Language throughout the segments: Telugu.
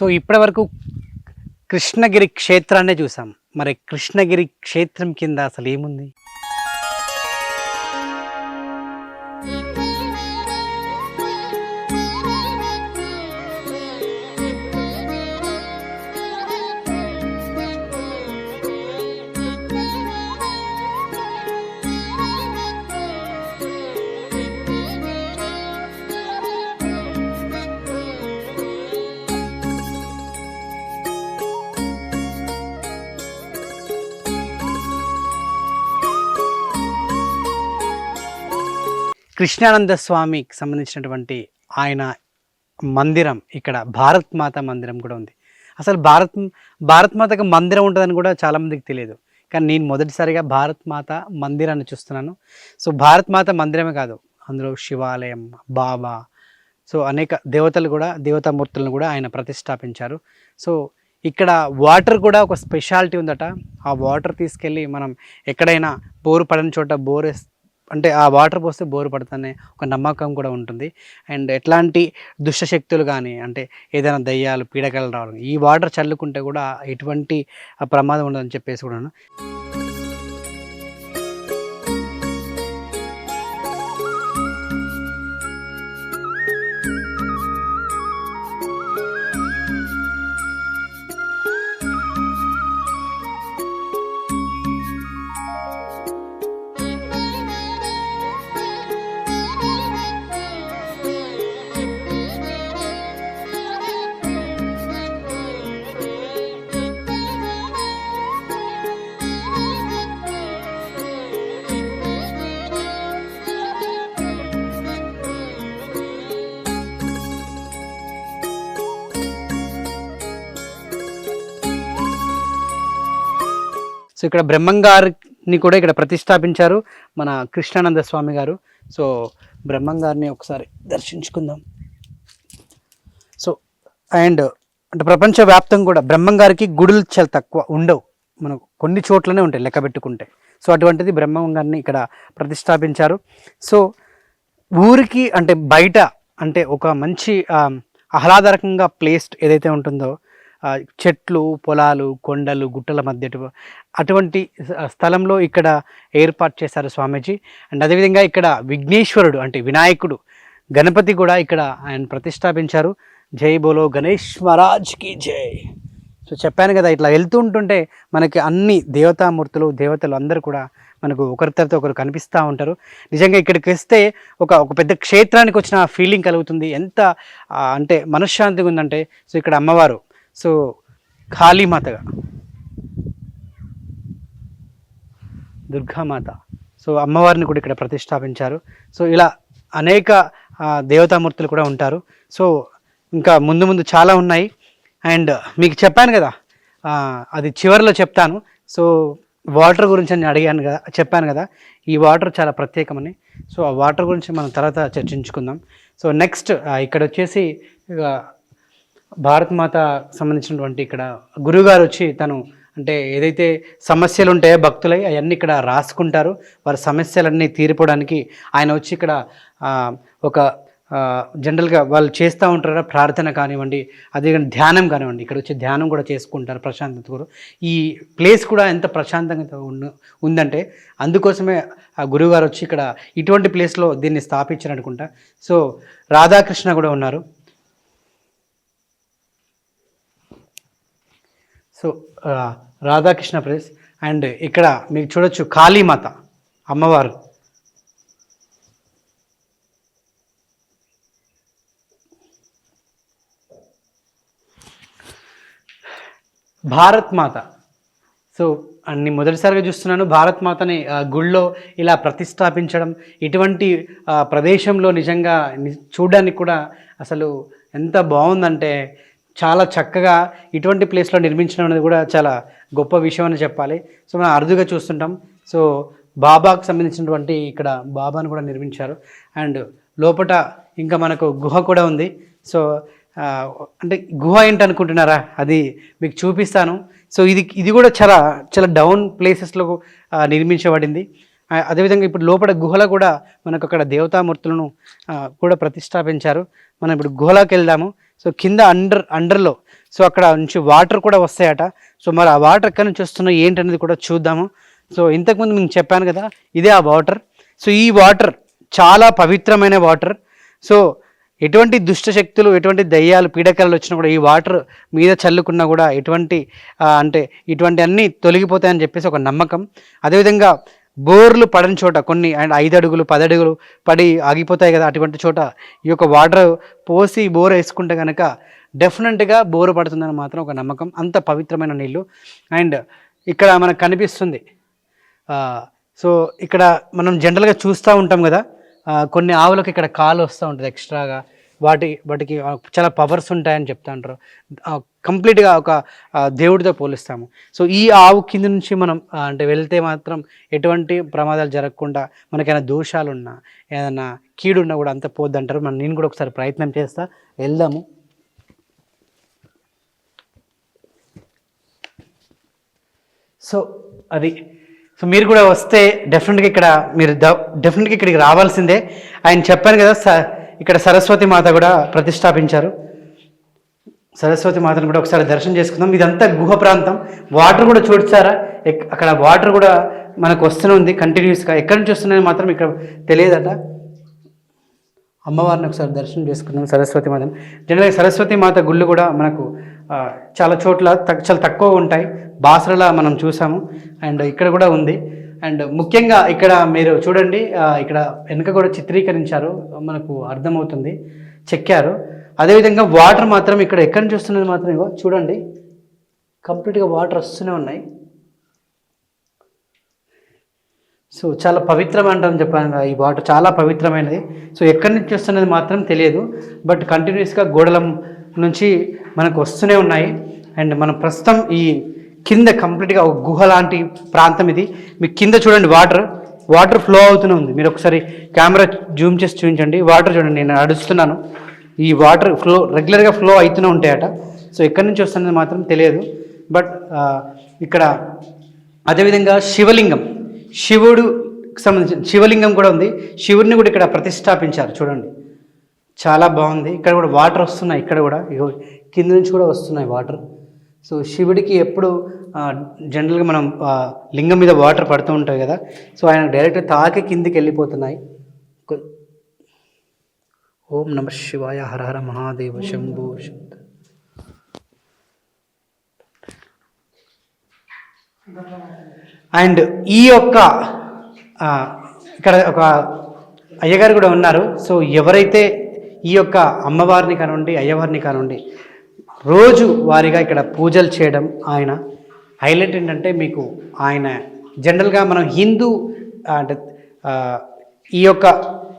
సో ఇప్పటివరకు కృష్ణగిరి క్షేత్రాన్నే చూసాం. మరి కృష్ణగిరి క్షేత్రం కింద అసలు ఏముంది? కృష్ణానంద స్వామికి సంబంధించినటువంటి ఆయన మందిరం ఇక్కడ భారత్ మాత మందిరం కూడా ఉంది. అసలు భారత్ భారత్ మాతకు మందిరం ఉంటుందని కూడా చాలామందికి తెలియదు. కానీ నేను మొదటిసారిగా భారత్ మాత మందిరాన్ని చూస్తున్నాను. సో భారత్ మాత మందిరమే కాదు అందులో శివాలయం బాబా సో అనేక దేవతలు కూడా దేవతామూర్తులను కూడా ఆయన ప్రతిష్టాపించారు. సో ఇక్కడ వాటర్ కూడా ఒక స్పెషాలిటీ ఉందట. ఆ వాటర్ తీసుకెళ్ళి మనం ఎక్కడైనా బోరు పడని చోట బోర్ అంటే ఆ వాటర్ పోస్తే బోరు పడుతుందనే ఒక నమ్మకం కూడా ఉంటుంది. అండ్ ఎట్లాంటి దుష్టశక్తులు కానీ అంటే ఏదైనా దయ్యాలు పీడకలు రావడం ఈ వాటర్ చల్లుకుంటే కూడా ఎటువంటి ప్రమాదం ఉండదని చెప్పేసి కూడా సో ఇక్కడ బ్రహ్మంగారిని కూడా ఇక్కడ ప్రతిష్టాపించారు మన కృష్ణానంద స్వామి గారు. సో బ్రహ్మంగారిని ఒకసారి దర్శించుకుందాం. సో అండ్ అంటే ప్రపంచవ్యాప్తంగా కూడా బ్రహ్మంగారికి గుడులు చాలా తక్కువ ఉండవు. మనకు కొన్ని చోట్లనే ఉంటాయి లెక్క పెట్టుకుంటే. సో అటువంటిది బ్రహ్మంగారిని ఇక్కడ ప్రతిష్టాపించారు. సో ఊరికి అంటే బయట అంటే ఒక మంచి ఆ, ఆహ్లాదకరంగా ప్లేస్డ్ ఏదైతే ఉంటుందో చెట్లు పొలాలు కొండలు గుట్టల మధ్య అటువంటి స్థలంలో ఇక్కడ ఏర్పాటు చేశారు స్వామీజీ. అండ్ అదేవిధంగా ఇక్కడ విఘ్నేశ్వరుడు అంటే వినాయకుడు గణపతి కూడా ఇక్కడ ఆయన ప్రతిష్టాపించారు. జై బోలో గణేష్ మహారాజ్కి జై. సో చెప్పాను కదా ఇట్లా వెళ్తూ ఉంటుంటే మనకి అన్ని దేవతామూర్తులు దేవతలు అందరూ కూడా మనకు ఒకరి తర్వాత ఒకరు కనిపిస్తూ ఉంటారు. నిజంగా ఇక్కడికి వస్తే ఒక ఒక పెద్ద క్షేత్రానికి వచ్చిన ఫీలింగ్ కలుగుతుంది. ఎంత అంటే మనశ్శాంతిగా ఉందంటే సో ఇక్కడ అమ్మవారు సో కాళీమాతగా. దుర్గామాత. సో అమ్మవారిని కూడా ఇక్కడ ప్రతిష్టాపించారు. సో ఇలా అనేక దేవతామూర్తులు కూడా ఉంటారు. సో ఇంకా ముందు ముందు చాలా ఉన్నాయి. అండ్ మీకు చెప్పాను కదా అది చివరిలో చెప్తాను. సో వాటర్ గురించి అని అడిగాను కదా చెప్పాను కదా ఈ వాటర్ చాలా ప్రత్యేకమని. సో ఆ వాటర్ గురించి మనం తర్వాత చర్చించుకుందాం. సో నెక్స్ట్ ఇక్కడ వచ్చేసి భారత్ మాత సంబంధించినటువంటి ఇక్కడ గురువుగారు వచ్చి తను అంటే ఏదైతే సమస్యలు ఉంటాయో భక్తులై అవన్నీ ఇక్కడ రాసుకుంటారు. వారి సమస్యలన్నీ తీరిపోవడానికి ఆయన వచ్చి ఇక్కడ ఒక జనరల్గా వాళ్ళు చేస్తూ ఉంటారు? ప్రార్థన కానివ్వండి అదే కానీ ధ్యానం కానివ్వండి. ఇక్కడ వచ్చి ధ్యానం కూడా చేసుకుంటారు ప్రశాంతత కూడా ఈ ప్లేస్ కూడా ఎంత ప్రశాంతంగా ఉందంటే అందుకోసమే ఆ గురువుగారు వచ్చి ఇక్కడ ఇటువంటి ప్లేస్లో దీన్ని స్థాపించారు అనుకుంటా సో రాధాకృష్ణ కూడా ఉన్నారు. So Radhakrishna place. అండ్ ఇక్కడ మీరు చూడొచ్చు కాళీమాత అమ్మవారు. భారత్ మాత సో అన్ని మొదటిసారిగా చూస్తున్నాను. భారత్ మాతని గుళ్ళో ఇలా ప్రతిష్టాపించడం ఇటువంటి ప్రదేశంలో నిజంగా ని- చూడడానికి కూడా అసలు ఎంత బాగుందంటే చాలా చక్కగా ఇటువంటి ప్లేస్లో నిర్మించడం అనేది కూడా చాలా గొప్ప విషయం అని చెప్పాలి. సో మనం అరుదుగా చూస్తుంటాం. సో బాబాకు సంబంధించినటువంటి ఇక్కడ బాబాను కూడా నిర్మించారు. అండ్ లోపట ఇంకా మనకు గుహ కూడా ఉంది. సో అంటే గుహ ఏంటి అనుకుంటున్నారా అది మీకు చూపిస్తాను. సో ఇది ఇది కూడా చాలా చాలా డౌన్ ప్లేసెస్లో నిర్మించబడింది. అదేవిధంగా ఇప్పుడు లోపల గుహలో కూడా మనకు అక్కడ దేవతామూర్తులను కూడా ప్రతిష్టాపించారు. మనం ఇప్పుడు గుహలోకి వెళ్దాము. సో కింద అండర్ అండర్లో. సో అక్కడ నుంచి వాటర్ కూడా వస్తాయట. సో మరి ఆ వాటర్ ఎక్కడి నుంచి వస్తున్నాయి ఏంటనేది కూడా చూద్దాము. సో ఇంతకుముందు మీకు చెప్పాను కదా ఇదే ఆ వాటర్. సో ఈ వాటర్ చాలా పవిత్రమైన వాటర్. సో ఎటువంటి దుష్ట శక్తులు ఎటువంటి దయ్యాలు పీడకలు వచ్చినా కూడా ఈ వాటర్ మీద చల్లుకున్నా కూడా ఎటువంటి అంటే ఇటువంటి అన్నీ తొలగిపోతాయని చెప్పేసి ఒక నమ్మకం. అదేవిధంగా బోర్లు పడని చోట కొన్ని అండ్ ఐదు అడుగులు పది అడుగులు పడి ఆగిపోతాయి కదా అటువంటి చోట ఈ యొక్క వాటర్ పోసి బోర్ వేసుకుంటే కనుక డెఫినెట్గా బోరు పడుతుందని మాత్రం ఒక నమ్మకం. అంత పవిత్రమైన నీళ్ళు అండ్ ఇక్కడ మనకు కనిపిస్తుంది సో ఇక్కడ మనం జనరల్గా చూస్తూ ఉంటాం కదా కొన్ని ఆవులకు ఇక్కడ కాలు వస్తూ ఉంటుంది ఎక్స్ట్రాగా. వాటి వాటికి చాలా పవర్స్ ఉంటాయని చెప్తా ఉంటారు కంప్లీట్గా ఒక దేవుడితో పోలిస్తాము. సో ఈ ఆవు కింద నుంచి మనం అంటే వెళ్తే మాత్రం ఎటువంటి ప్రమాదాలు జరగకుండా మనకైనా దోషాలు ఉన్నా ఏదైనా కీడున్నా కూడా అంత పోద్ది అంటారు మనం నేను కూడా ఒకసారి ప్రయత్నం చేస్తా. వెళ్దాము. సో అది సో మీరు కూడా వస్తే డెఫినెట్గా ఇక్కడ మీరు డెఫినెట్గా ఇక్కడికి రావాల్సిందే. ఆయన చెప్పాను కదా సార్ ఇక్కడ సరస్వతి మాత కూడా ప్రతిష్టాపించారు. సరస్వతి మాతను కూడా ఒకసారి దర్శనం చేసుకుందాం. ఇదంతా గుహ ప్రాంతం. వాటర్ కూడా చూడ్చారా అక్కడ వాటర్ కూడా మనకు వస్తూనే ఉంది. కంటిన్యూస్గా ఎక్కడి నుంచి వస్తున్నాయని మాత్రం ఇక్కడ తెలియదట. అమ్మవారిని ఒకసారి దర్శనం చేసుకుందాం సరస్వతి మాతను. జనరల్గా సరస్వతి మాత గుళ్ళు కూడా మనకు చాలా చోట్ల తక్- చాలా తక్కువ ఉంటాయి. బాసరలా మనం చూసాము. అండ్ ఇక్కడ కూడా ఉంది. అండ్ ముఖ్యంగా ఇక్కడ మీరు చూడండి ఇక్కడ వెనుక కూడా చిత్రీకరించారు మనకు అర్థమవుతుంది చెక్కారు. అదేవిధంగా వాటర్ మాత్రం ఇక్కడ ఎక్కడ నుంచి వస్తున్నది మాత్రం ఇగో చూడండి. కంప్లీట్గా వాటర్ వస్తూనే ఉన్నాయి. సో చాలా పవిత్రమంటారని చెప్పాను కదా ఈ వాటర్ చాలా పవిత్రమైనది. సో ఎక్కడి నుంచి వస్తున్నది మాత్రం తెలియదు బట్ కంటిన్యూస్గా గోడల నుంచి మనకు వస్తూనే ఉన్నాయి. అండ్ మనం ప్రస్తుతం ఈ కింద కంప్లీట్గా ఒక గుహ లాంటి ప్రాంతం ఇది. మీకు కింద చూడండి వాటర్. వాటర్ ఫ్లో అవుతూనే ఉంది. మీరు ఒకసారి కెమెరా జూమ్ చేసి చూపించండి. వాటర్ చూడండి నేను నడుస్తున్నాను. ఈ వాటర్ ఫ్లో రెగ్యులర్గా ఫ్లో అవుతూనే ఉంటాయట. సో ఎక్కడి నుంచి వస్తున్నది మాత్రం తెలియదు. బట్ ఇక్కడ అదేవిధంగా శివలింగం. శివుడు సంబంధించిన శివలింగం కూడా ఉంది. శివుడిని కూడా ఇక్కడ ప్రతిష్టాపించారు. చూడండి. చాలా బాగుంది. ఇక్కడ కూడా వాటర్ వస్తున్నాయి. ఇక్కడ కూడా. ఇగో కింద నుంచి కూడా వస్తున్నాయి వాటర్. సో శివుడికి ఎప్పుడు జనరల్గా మనం లింగం మీద వాటర్ పడుతూ ఉంటాయి కదా సో ఆయన డైరెక్ట్ తాకి కిందికి వెళ్ళిపోతున్నాయి. ఓం నమ శివాయ హర హర మహాదేవ శంభు అండ్ ఈ యొక్క ఇక్కడ ఒక అయ్యగారు కూడా ఉన్నారు. సో ఎవరైతే ఈ యొక్క అమ్మవారిని కానివ్వండి అయ్యవారిని కానివ్వండి రోజు వారిగా ఇక్కడ పూజలు చేయడం ఆయన హైలైట్ ఏంటంటే మీకు ఆయన జనరల్గా మనం హిందూ అంటే ఈ యొక్క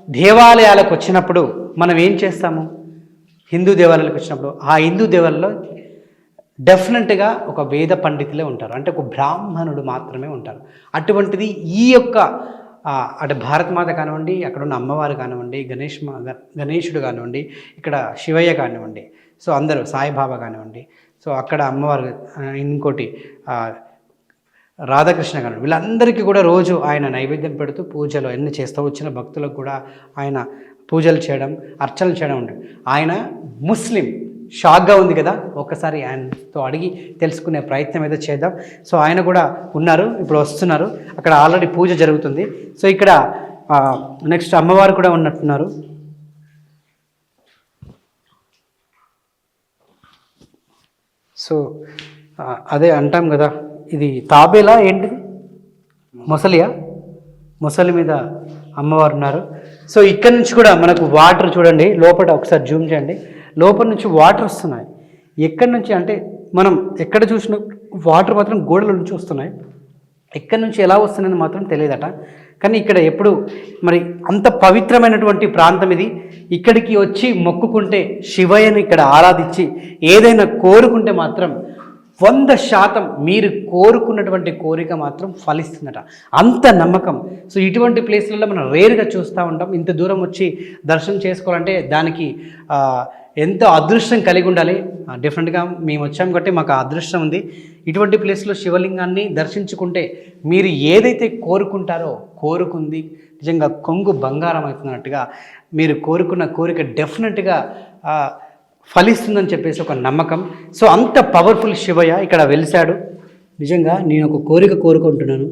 దేవాలయాలకు వచ్చినప్పుడు మనం ఏం చేస్తాము? హిందూ దేవాలయాలకు వచ్చినప్పుడు ఆ హిందూ దేవాలయంలో డెఫినెట్గా ఒక వేద పండితులే ఉంటారు. అంటే ఒక బ్రాహ్మణుడు మాత్రమే ఉంటారు. అటువంటిది ఈ యొక్క అంటే భారతమాత కానివ్వండి అక్కడ ఉన్న అమ్మవారు కానివ్వండి గణేష్ మా కానివ్వండి ఇక్కడ శివయ్య కానివ్వండి సో అందరూ సాయిబాబా కానివ్వండి సో అక్కడ అమ్మవారు ఇంకోటి రాధాకృష్ణ గారు వీళ్ళందరికీ కూడా రోజు ఆయన నైవేద్యం పెడుతూ పూజలు అన్ని చేస్తూ వచ్చిన భక్తులకు కూడా ఆయన పూజలు చేయడం అర్చనలు చేయడం ఉండేది ఆయన ముస్లిం షాక్గా ఉంది కదా ఒక్కసారి ఆయనతో అడిగి తెలుసుకునే ప్రయత్నం ఏదో చేద్దాం. సో ఆయన కూడా ఉన్నారు ఇప్పుడు వస్తున్నారు అక్కడ ఆల్రెడీ పూజ జరుగుతుంది. సో ఇక్కడ నెక్స్ట్ అమ్మవారు కూడా ఉన్నట్టున్నారు. సో అదే అంటాం కదా ఇది తాబేలా ఏంటిది? మొసలియా? మొసలి మీద అమ్మవారు ఉన్నారు. సో ఇక్కడ నుంచి కూడా మనకు వాటర్ చూడండి లోపల ఒకసారి జూమ్ చేయండి. లోపల నుంచి వాటర్ వస్తున్నాయి. ఎక్కడి నుంచి అంటే మనం ఎక్కడ చూసిన వాటర్ మాత్రం గోడల నుంచి వస్తున్నాయి. ఎక్కడి నుంచి ఎలా వస్తున్నాయని మాత్రం తెలియదట. కానీ ఇక్కడ ఎప్పుడు మరి అంత పవిత్రమైనటువంటి ప్రాంతం ఇది. ఇక్కడికి వచ్చి మొక్కుకుంటే శివయ్యని ఇక్కడ ఆరాధించి ఏదైనా కోరుకుంటే మాత్రం వంద శాతం మీరు కోరుకున్నటువంటి కోరిక మాత్రం ఫలిస్తుందట. అంత నమ్మకం. సో ఇటువంటి ప్లేస్లలో మనం రేరుగా చూస్తూ ఉంటాం. ఇంత దూరం వచ్చి దర్శనం చేసుకోవాలంటే దానికి ఎంతో అదృష్టం కలిగి ఉండాలి. డిఫరెంట్గా మేము వచ్చాం కాబట్టి మాకు అదృష్టం ఉంది. ఇటువంటి ప్లేస్లో శివలింగాన్ని దర్శించుకుంటే మీరు ఏదైతే కోరుకుంటారో కోరుకుంది నిజంగా కొంగు బంగారం అవుతున్నట్టుగా మీరు కోరుకున్న కోరిక డెఫినెట్గా ఫలిస్తుందని చెప్పేసి ఒక నమ్మకం. సో అంత పవర్ఫుల్ శివయ్య ఇక్కడ వెలిశాడు. నిజంగా నేను ఒక కోరిక కోరుకుంటున్నాను.